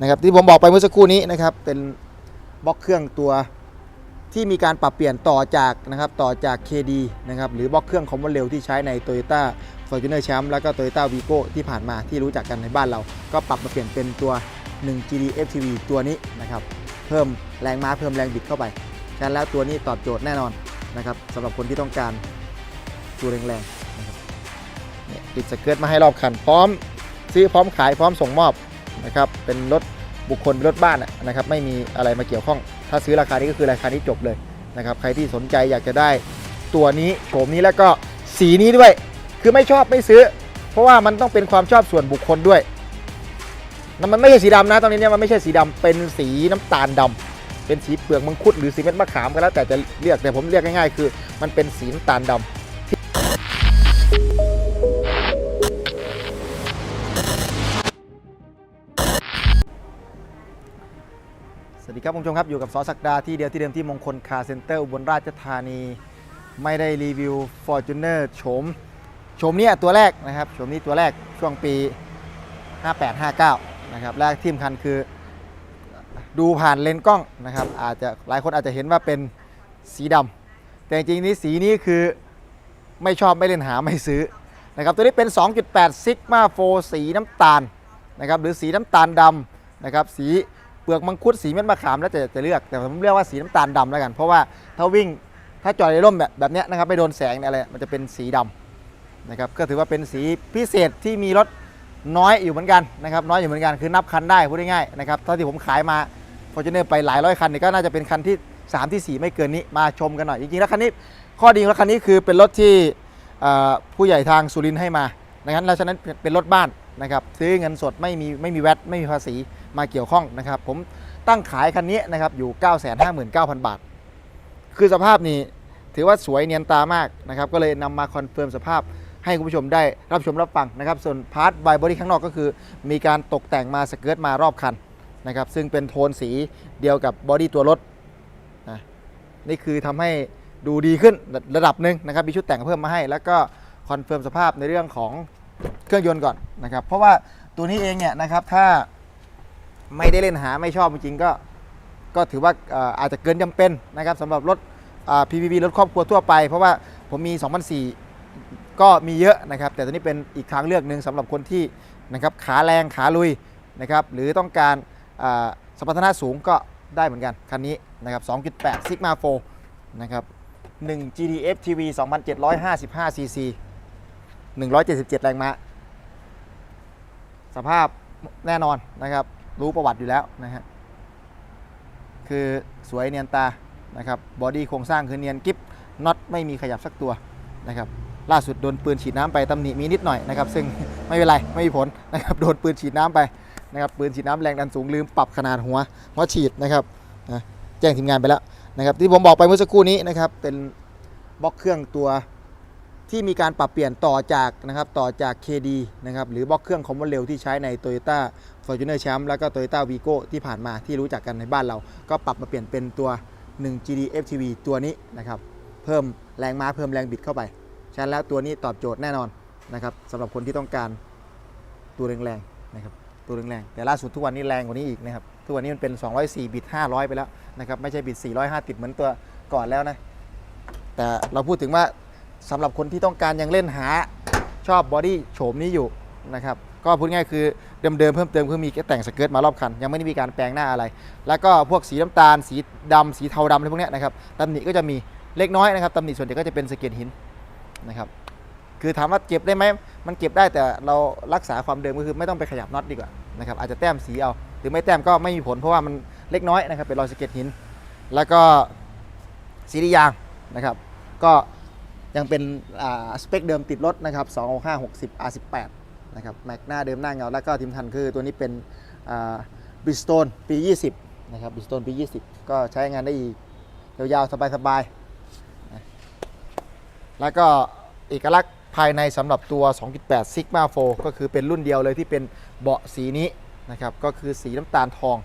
นะครับที่ผมบอกไปเมื่อสักครู่นี้นะครับเป็นบล็อกเครื่องตัวที่มีการปรับเปลี่ยนต่อจากนะครับต่อจาก KD นะครับหรือบล็อกเครื่องคอมมอนเรลที่ใช้ใน Toyota Fortuner Champ แล้วก็ Toyota Vigo ที่ผ่านมาที่รู้จักกันในบ้านเรา ก็ปรับมาเปลี่ยนเป็นตัว 1 GD FTV ตัวนี้นะครับเพิ่มแรงม้าเพิ่มแรงบิดเข้าไปฉะนั้นแล้วตัวนี้ตอบโจทย์แน่นอนนะครับสำหรับคนที่ต้องการตัวแรงๆนะครับเนี่ยติดสเกิร์ตมาให้รอบคัน พร้อมซื้อพร้อมขายพร้อมส่งมอบ นะครับเป็นรถบุคคลเป็นรถบ้านนะครับไม่มีอะไรมาเกี่ยวข้อง ถ้าซื้อราคานี้ก็คือราคานี้จบเลยนะครับใครที่สนใจอยากจะได้ตัวนี้โฉมนี้แล้วก็สีนี้ด้วย คือไม่ชอบไม่ซื้อ เพราะว่ามันต้องเป็นความชอบส่วนบุคคลด้วยนะมันไม่ใช่สีดำนะตอนนี้เนี่ยมันไม่ใช่สีดำเป็นสีน้ำตาลดำเป็นสีเปลือกมังคุดหรือสีเม็ดมะขามก็แล้วแต่จะเรียกแต่ผมเรียกง่ายๆ คือ มันเป็นสีน้ำตาลดำ ดีครับคุณผู้ชมครับ อยู่กับสอศักดาที่เดียวที่เดิมที่มงคลคาร์เซ็นเตอร์อุบลราชธานี ไม่ได้รีวิว Fortuner โฉมโฉมเนี้ตัวแรกนะครับโฉมนี้ตัวแรกช่วงปี 58-59 นะครับแรกที่สำคัญคือดูผ่านเลนส์กล้องนะครับ อาจจะหลายคนอาจจะเห็นว่าเป็นสีดำแต่จริงๆนี้สีนี้คือไม่ชอบไม่เล่นหาไม่ซื้อนะครับตัวนี้เป็น 2.8 Sigma 4สีน้ำตาลนะครับหรือสีน้ำตาลดำนะครับสี ปลือกมังคุดสีเม็ดมะขามแล้วแต่จะเลือกแต่ผมเรียกว่าสีน้ำตาลดำแล้วกัน เพราะว่าถ้าวิ่งถ้าจอดในร่มแบบแบบนี้นะครับไม่โดนแสงอะไรมันจะเป็นสีดำนะครับก็ถือว่าเป็นสีพิเศษที่มีรถน้อยอยู่เหมือนกันนะครับน้อยอยู่เหมือนกันคือนับคันได้พูดง่ายๆนะครับเท่าที่ผมขายมาฟอร์จูเนอร์ไปหลายร้อยคันนี่ก็น่าจะเป็นคันที่ 3 ที่ 4 ไม่เกินนี้มาชมกันหน่อยจริงๆแล้วคันนี้ข้อดีของรถคันนี้คือเป็นรถที่ผู้ใหญ่ทางสุรินทร์ให้มาดังนั้นเราฉะนั้นเป็นรถบ้าน นะครับซื้อเงินสดไม่มีไม่มีแวตไม่มีภาษีมาเกี่ยวข้องนะครับ ผมตั้งขายคันนี้นะครับอยู่ 959,000 บาท คือสภาพนี้ถือว่าสวยเนียนตามากนะครับก็เลยนำมาคอนเฟิร์มสภาพให้คุณผู้ชมได้รับชมรับฟังนะครับ ส่วนพาร์ทบายบอดี้ข้างนอกก็คือ มีการตกแต่งมาสเกิร์ตมารอบคันนะครับซึ่งเป็นโทนสีเดียวกับบอดี้ตัวรถนะนี่คือทำให้ดูดีขึ้นระดับหนึ่งนะครับมีชุดแต่งเพิ่มมาให้ แล้วก็คอนเฟิร์มสภาพในเรื่องของ เครื่องยนต์ก่อนนะครับ เพราะว่าตัวนี้เองเนี่ยนะครับถ้าไม่ได้เล่นหาไม่ชอบจริงๆก็ก็ถือว่าอาจจะเกินจำเป็นนะครับสำหรับรถ PPV รถครอบครัวทั่วไป เพราะว่าผมมี 2004 ก็มีเยอะนะครับ แต่ตัวนี้เป็นอีกทางเลือกหนึ่งสำหรับคนที่นะครับขาแรงขาลุยนะครับหรือต้องการสมรรถนะสูงก็ได้เหมือนกัน คันนี้นะครับ 2.8 Sigma 4นะครับ 1 GDF TV 2,755 cc 177 แรงม้า สภาพแน่นอนนะครับ รู้ประวัติอยู่แล้วนะฮะ คือสวยเนียนตานะครับ บอดี้โครงสร้างคือเนียนกิฟน็อตไม่มีขยับสักตัวนะครับ ล่าสุดโดนปืนฉีดน้ำไปตำหนิมีนิดหน่อยนะครับ ซึ่งไม่เป็นไร ไม่มีผลนะครับ โดนปืนฉีดน้ำไปนะครับ ปืนฉีดน้ำแรงดันสูงลืมปรับขนาดหัวหัวฉีดนะครับนะแจ้งทีมงานไปแล้วนะครับ ที่ผมบอกไปเมื่อสักครู่นี้นะครับ เป็นบล็อกเครื่องตัว ที่มีการปรับเปลี่ยนต่อจากนะครับต่อจาก KD นะครับหรือบล็อกเครื่องคอมมอนเรลที่ใช้ใน Toyota Fortuner Champ แล้วก็ Toyota Vigo ที่ผ่านมาที่รู้จักกันในบ้านเรา ก็ปรับมาเปลี่ยนเป็นตัว 1 GD FTV ตัวนี้นะครับเพิ่มแรงม้าเพิ่มแรงบิดเข้าไปฉะนั้นแล้วตัวนี้ตอบโจทย์แน่นอนนะครับสำหรับคนที่ต้องการตัวแรงๆนะครับตัวแรงๆแต่ล่าสุดทุกวันนี้แรงกว่านี้อีกนะครับทุกวันนี้มันเป็น 204 บิต 500 ไปแล้วนะครับไม่ใช่บิต450 เหมือนตัวก่อนแล้วนะแต่เราพูดถึงว่า สำหรับคนที่ต้องการยังเล่นหาชอบบอดี้โฉมนี้อยู่นะครับก็พูดง่ายคือเดิมๆเพิ่มเติมคือมีแค่แต่งสเกิร์ตมารอบคัน ยังไม่ได้มีการแปลงหน้าอะไร แล้วก็พวกสีน้ำตาล สีดำสีเทาดำอะไรพวกนี้นะครับตำหนิก็จะมีเล็กน้อยนะครับตำหนิส่วนใหญ่ก็จะเป็นสเก็ดหินนะครับคือถามว่าเก็บได้ไหมมันเก็บได้แต่เรารักษาความเดิมก็คือไม่ต้องไปขยับน็อตดีกว่านะครับอาจจะแต้มสีเอา หรือไม่แต้มก็ไม่มีผลเพราะว่ามันเล็กน้อยนะครับเป็นรอยสเก็ดหิน แล้วก็สีดียางนะครับ ก็ ยังเป็นอสเปคเดิมติดรถนะครับ265 60 R18 นะครับแม็กหน้าเดิมหน้าเงา แล้วก็ทีมทันคือตัวนี้เป็นบิสโตนปี 20 นะครับบิสโตนปี 20 ก็ใช้งานได้อีก ยาวๆ สบายๆ แล้วก็เอกลักษณ์ภายในสำหรับตัว 2.8 Sigma 4ก็คือเป็นรุ่นเดียวเลยที่เป็นเบาะสีนี้นะครับ ก็คือสีน้ำตาลทอง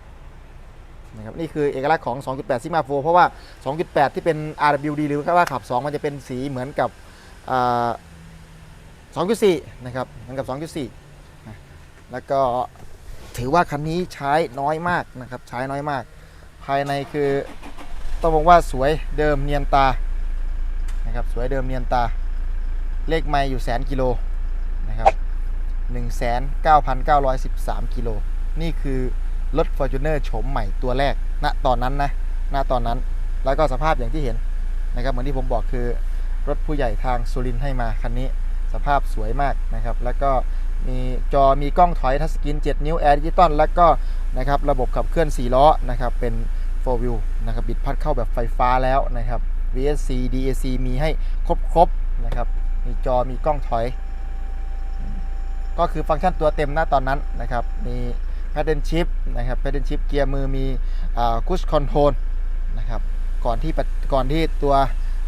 นะครับนี่คือเอกลักษณ์ของ 2.8 Sigma 4เพราะว่า 2.8 ที่เป็น RWD หรือว่าขับ 2 มันจะเป็นสีเหมือนกับอ่า2.4 นะครับเหมือนกับ 2.4นะแล้วก็ถือว่าคันนี้ใช้น้อยมากนะครับใช้น้อยมาก ภายในคือต้องบอกว่าสวยเดิมเนียนตานะครับสวยเดิมเนียนตา เลขไม่อยู่แสนกิโลนะครับ19,913กิโลนี่คือ รถ Fortuner โฉมใหม่ตัวแรกณตอนนั้นนะณตอนนั้น แล้วก็สภาพอย่างที่เห็นนะครับเหมือนที่ผมบอกคือรถผู้ใหญ่ทางสุรินให้มาคันนี้สภาพสวยมากนะครับ แล้วก็มีจอมีกล้องถอยทัชสกรีน7 นิ้วแอร์ดิจิตอลแล้วก็นะครับระบบขับเคลื่อน 4 ล้อนะครับเป็น 4 wheel นะครับบิดพัดเข้าแบบไฟฟ้าแล้วนะครับ VSC DAC มีให้ครบครบๆนะครับมีจอมีกล้องถอย ก็คือฟังก์ชันตัวเต็มหน้าตอนนั้นนะครับมี paddle shift นะครับ paddle shift เกียร์มือมีคุชคอนโทรลนะครับก่อนที่ปัจก่อนที่ตัว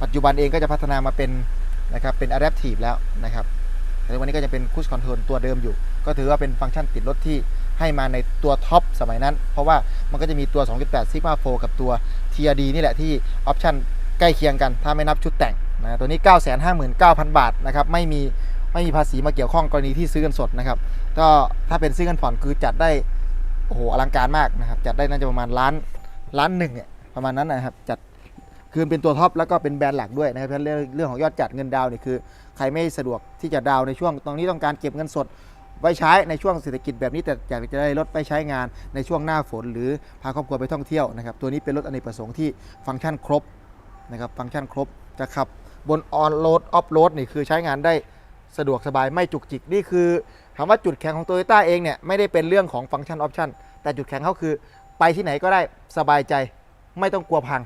ปัจจุบันเองก็จะพัฒนามาเป็นนะครับเป็น adaptive แล้วนะครับแต่วันนี้ก็จะเป็นคุชคอนโทรลตัวเดิมอยู่ ก็ถือว่าเป็นฟังก์ชันติดรถที่ให้มาในตัวท็อปสมัยนั้น เพราะว่ามันก็จะมีตัว 2.8 Sigma 4กับตัว TRD นี่แหละที่ออปชันใกล้เคียงกัน ถ้าไม่นับชุดแต่งนะตัวนี้ 959,000 บาทนะครับไม่มีไม่มีภาษีมาเกี่ยวข้องกรณีที่ซื้อกันสดนะครับก็ถ้าเป็นซื้อกันผ่อนคือจัดได้ โอ้โหอลังการมากนะครับ จัดได้น่าจะประมาณล้านล้านหนึ่งเนี่ยประมาณนั้นนะครับจัดคือเป็นตัวท็อปแล้วก็เป็นแบรนด์หลักด้วยนะครับเรื่องเรื่องของยอดจัดเงินดาวนี่คือ ใครไม่สะดวกที่จะดาวในช่วงตรงนี้ต้องการเก็บเงินสดไว้ใช้ในช่วงเศรษฐกิจแบบนี้แต่อยากจะได้รถไปใช้งานในช่วงหน้าฝน หรือพาครอบครัวไปท่องเที่ยวนะครับตัวนี้เป็นรถอเนกประสงค์ที่ฟังก์ชันครบนะครับฟังก์ชันครบจะขับบนออนโรดออฟโรดนี่คือใช้งานได้สะดวกสบายไม่จุกจิกนี่คือ ถามว่าจุดแข็งของโตโยต้าเองเนี่ยไม่ได้เป็นเรื่องของฟังก์ชันออปชันแต่จุดแข็งเขาคือ ไปที่ไหนก็ได้สบายใจ ไม่ต้องกลัวพัง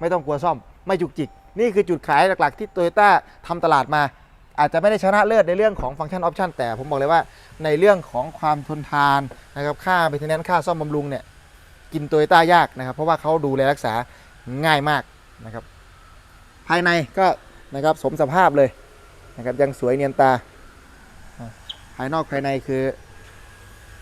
ไม่ต้องกลัวซ่อม ไม่จุกจิก นี่คือจุดขายหลักๆ ที่โตโยต้าทำตลาดมา อาจจะไม่ได้ชนะเลิศในเรื่องของฟังก์ชันออปชันแต่ผมบอกเลยว่าในเรื่องของความทนทานนะครับค่าไปทนั้นค่าซ่อมบำรุงเนี่ยกินโตโยต้ายากนะครับ เพราะว่าเขาดูแลรักษาง่ายมากนะครับ ภายในก็นะครับสมสภาพเลยนะครับยังสวยเนียนตา ภายนอกภายในคือ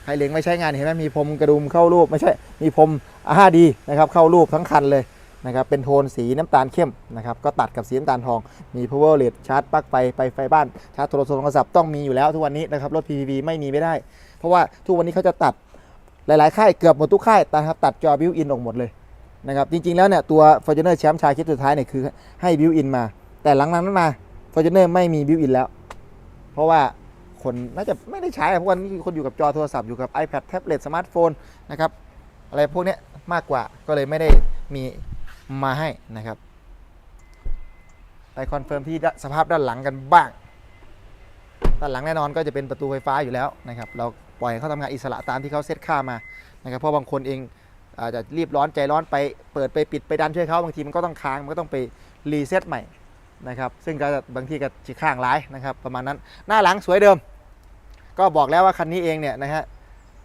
ใครเล็งไม่ใช้งานเห็นไหมมีพรมกระดุมเข้ารูปไม่ใช่มีพรมอาดีนะครับเข้ารูปทั้งคันเลยนะครับเป็นโทนสีน้ำตาลเข้มนะครับก็ตัดกับสีน้ำตาลทอง มี power LED ชาร์จปลั๊กไฟไปไฟบ้านชาร์จโทรศัพท์ต้องมีอยู่แล้วทุกวันนี้นะครับรถ PPV ไม่มีไม่ได้ เพราะว่าทุกวันนี้เขาจะตัดหลาย ๆ ค่ายเกือบหมดทุกค่ายนะครับตัดจอบิวอินออกหมดเลยนะครับจริง ๆ แล้วเนี่ยตัว Fortuner แชมป์ชายคิดสุดท้ายเนี่ยคือให้บิวอินมา แต่หลังนั้นมา Fortuner ไม่มีบิวอินแล้ว เพราะว่า คนน่าจะไม่ได้ใช้เพราะวันนี้คนอยู่กับจอโทรศัพท์อยู่กับ iPad แท็บเล็ตสมาร์ทโฟนนะครับอะไรพวกนี้มากกว่าก็เลยไม่ได้มีมาให้นะครับ ไปคอนเฟิร์มที่สภาพด้านหลังกันบ้างด้านหลังแน่นอนก็จะเป็นประตูไฟฟ้าอยู่แล้วนะครับ เราปล่อยให้เขาทำงานอิสระตามที่เขาเซตค่ามานะครับ เพราะบางคนเองอาจจะรีบร้อนใจร้อนไปเปิดไปปิดไปดันช่วยเขาบางทีมันก็ต้องค้างมันก็ต้องไปรีเซ็ตใหม่นะครับ ซึ่งก็บางทีก็จะข้างร้ายนะครับ ประมาณนั้นหน้าหลังสวยเดิม ก็บอกแล้วว่าคันนี้เองเนี่ยนะฮะ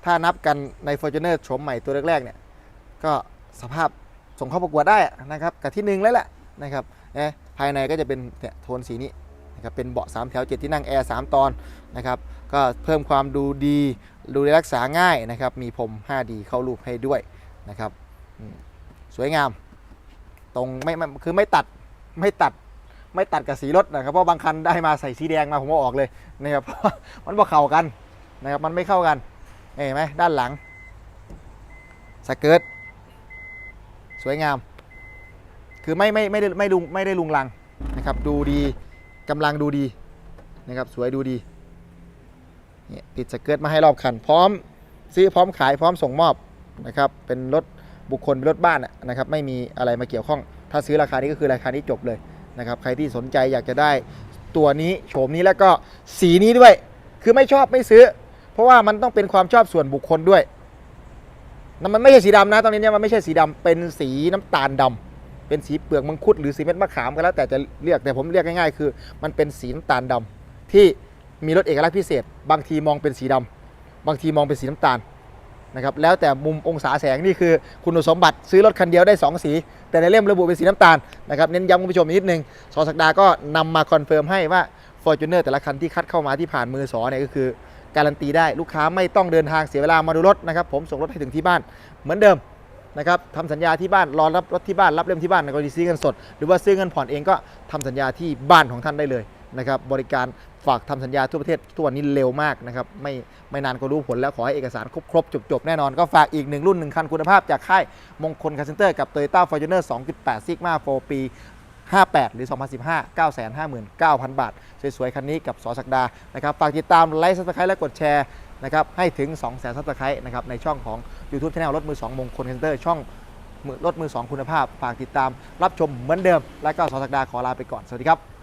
ถ้านับกันใน Fortuner โฉมใหม่ตัวแรกๆเนี่ยก็สภาพส่งเข้าประกวดได้นะครับกับที่หนึ่งแล้วแหละนะครับนะภายในก็จะเป็นเนี่ยโทนสีนี้นะครับเป็นเบาะ3แถว7ที่นั่งแอร์3ตอนนะครับก็เพิ่มความดูดีดูแลรักษาง่ายนะครับมีพรม 5D เข้ารูปให้ด้วยนะครับสวยงาม ตรงไม่คือไม่ตัดไม่ตัด ไม่ตัดกับสีรถนะครับเพราะบางคันได้มาใส่สีแดงมาผมก็ออกเลยนะครับเพราะมันบ่เข้ากันนะครับมันไม่เข้ากันเห็นไหมด้านหลังสเกิร์ตสวยงาม คือไม่ไม่ไม่ได้ไม่ลุงไม่ได้ลุงลังนะครับดูดีกำลังดูดีนะครับสวยดูดีเนี่ยติดสเกิร์ตมาให้รอบคัน พร้อมซื้อพร้อมขายพร้อมส่งมอบนะครับเป็นรถบุคคลเป็นรถบ้านนะครับไม่มีอะไรมาเกี่ยวข้อง ถ้าซื้อราคานี้ก็คือราคานี้จบเลย นะครับใครที่สนใจอยากจะได้ตัวนี้โฉมนี้แล้วก็สีนี้ด้วย คือไม่ชอบไม่ซื้อ เพราะว่ามันต้องเป็นความชอบส่วนบุคคลด้วยนั่นมันไม่ใช่สีดำนะตอนนี้เนี่ยมันไม่ใช่สีดำเป็นสีน้ำตาลดำเป็นสีเปลือกมังคุดหรือสีเม็ดมะขามก็แล้วแต่จะเรียกแต่ผมเรียกง่ายๆ คือ มันเป็นสีน้ำตาลดำที่มีรสเอกลักษณ์พิเศษ บางทีมองเป็นสีดำบางทีมองเป็นสีน้ำตาล นะครับแล้วแต่มุมองศาแสงนี่คือคุณสมบัติซื้อรถคันเดียวได้ 2 สี แต่ในเล่มระบุเป็นสีน้ำตาลนะครับเน้นย้ำคุณผู้ชมอีกนิดนึงสอสักดาก็นำมาคอนเฟิร์มให้ว่า Fortuner แต่ละคันที่คัดเข้ามาที่ผ่านมือสอเนี่ยก็คือ การันตีได้ลูกค้าไม่ต้องเดินทางเสียเวลามาดูรถนะครับผมส่งรถให้ถึงที่บ้านเหมือนเดิมนะครับทำสัญญาที่บ้านรอรับรถที่บ้านรับเล่มที่บ้านในกรณีซื้อเงินสด หรือว่าซื้อเงินผ่อนเองก็ทำสัญญาที่บ้านของท่านได้เลย นะครับบริการฝากทำสัญญาทั่วประเทศทั่วนี้เร็วมากนะครับไม่ไม่นานก็รู้ผลแล้วขอให้เอกสารครบครบจบจบแน่นอน ก็ฝากอีกหนึ่งรุ่นหนึ่งคันคุณภาพจากค่ายมงคลคาร์เซนเตอร์กับ Toyota Fortuner 2.8 Sigma 4 ปี 58 หรือ 2015 959,000 บาท สวยๆ คันนี้กับสอศักดานะครับฝากติดตามไลค์ซับสไครต์และกดแชร์นะครับให้ถึง 2 0 0 0 0 0ซับสไครต์นะครับในช่องของ YouTube Channel รถมือ 2 มงคลคาร์เซนเตอร์ช่องรถมือ 2 คุณภาพ ฝากติดตามรับชมเหมือนเดิม และก็สอศักดาขอลาไปก่อนสวัสดีครับ